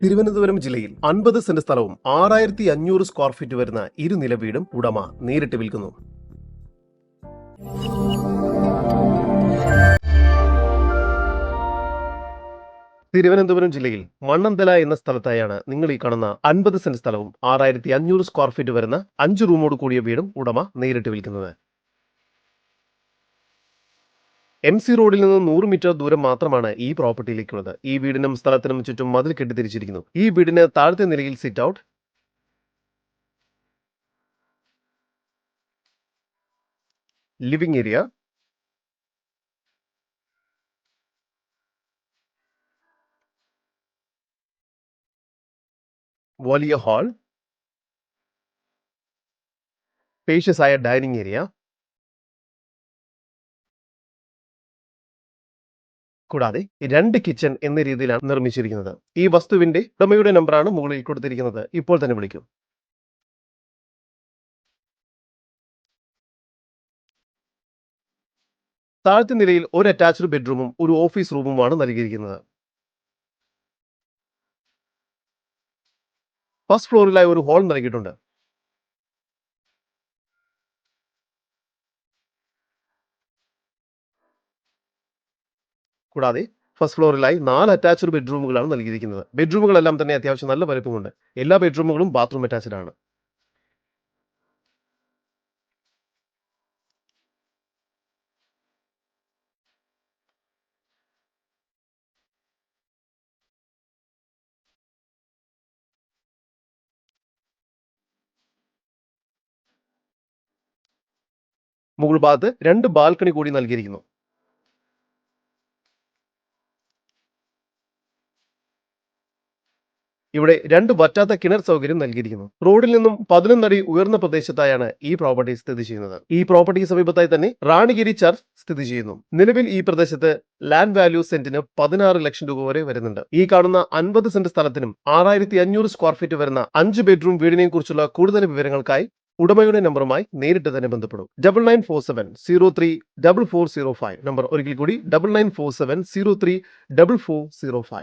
തിരുവനന്തപുരം ജില്ലയിൽ അൻപത് സെന്റ് സ്ഥലവും ആറായിരത്തി അഞ്ഞൂറ് സ്ക്വയർ ഫീറ്റ് വരുന്ന ഇരുനില വീടും ഉടമ നേരിട്ട് വിൽക്കുന്നു. തിരുവനന്തപുരം ജില്ലയിൽ മണ്ണന്തല എന്ന സ്ഥലത്തായാണ് നിങ്ങൾ ഈ കാണുന്ന അൻപത് സെന്റ് സ്ഥലവും ആറായിരത്തി അഞ്ഞൂറ് സ്ക്വയർ ഫീറ്റ് വരുന്ന അഞ്ച് റൂമോട് കൂടിയ വീടും ഉടമ നേരിട്ട് വിൽക്കുന്നത്. എം സി റോഡിൽ നിന്ന് നൂറ് മീറ്റർ ദൂരം മാത്രമാണ് ഈ പ്രോപ്പർട്ടിയിലേക്കുള്ളത് ഈ വീടിനും സ്ഥലത്തിനും ചുറ്റും മതിൽ കെട്ടിത്തിരിച്ചിരിക്കുന്നു. ഈ വീടിന് താഴത്തെ നിലയിൽ സിറ്റ് ഔട്ട് ലിവിംഗ് ഏരിയ വലിയ ഹാൾ സ്പേഷ്യസ് ആയ ഡൈനിങ് ഏരിയ കൂടാതെ രണ്ട് കിച്ചൺ എന്ന രീതിയിലാണ് നിർമ്മിച്ചിരിക്കുന്നത്. ഈ വസ്തുവിന്റെ ഉടമയുടെ നമ്പറാണ് മുകളിൽ കൊടുത്തിരിക്കുന്നത്. ഇപ്പോൾ തന്നെ വിളിക്കും. താഴത്തെ നിലയിൽ ഒരു അറ്റാച്ച്ഡ് ബെഡ്റൂമും ഒരു ഓഫീസ് റൂമുമാണ് നൽകിയിരിക്കുന്നത്. ഫസ്റ്റ് ഫ്ലോറിലായി ഒരു ഹാൾ നൽകിയിട്ടുണ്ട്. കൂടാതെ ഫസ്റ്റ് ഫ്ലോറിലായി നാല് അറ്റാച്ച്ഡ് ബെഡ്റൂമുകളാണ് നൽകിയിരിക്കുന്നത്. ബെഡ്റൂമുകളെല്ലാം തന്നെ അത്യാവശ്യം നല്ല വലുപ്പമുണ്ട്. എല്ലാ ബെഡ്റൂമുകളും ബാത്റൂം അറ്റാച്ച്ഡ് ആണ്. മുകൾ ഭാഗത്ത് രണ്ട് ബാൽക്കണി കൂടി നൽകിയിരിക്കുന്നു. ഇവിടെ രണ്ട് വറ്റാത്ത കിണർ സൗകര്യം നൽകിയിരിക്കുന്നു. റോഡിൽ നിന്നും പതിനൊന്നടി ഉയർന്ന പ്രദേശത്തായാണ് ഈ പ്രോപ്പർട്ടി സ്ഥിതി ചെയ്യുന്നത്. ഈ പ്രോപ്പർട്ടി സമീപത്തായി തന്നെ റാണിഗിരി ചർച്ച് സ്ഥിതി ചെയ്യുന്നു. നിലവിൽ ഈ പ്രദേശത്ത് ലാൻഡ് വാല്യൂ സെന്റിന് പതിനാറ് ലക്ഷം രൂപ വരെ വരുന്നുണ്ട്. ഈ കാണുന്ന അൻപത് സെന്റ് സ്ഥലത്തിനും ആറായിരത്തി അഞ്ഞൂറ് സ്ക്വയർ ഫീറ്റ് വരുന്ന അഞ്ച് ബെഡ്റൂം വീടിനെയും കുറിച്ചുള്ള കൂടുതൽ വിവരങ്ങൾക്കായി ഉടമയുടെ നമ്പറുമായി നേരിട്ട് തന്നെ ബന്ധപ്പെടും. Double nine four seven zero three double four zero five number ഒരിക്കൽ കൂടി double nine four seven zero three double four zero five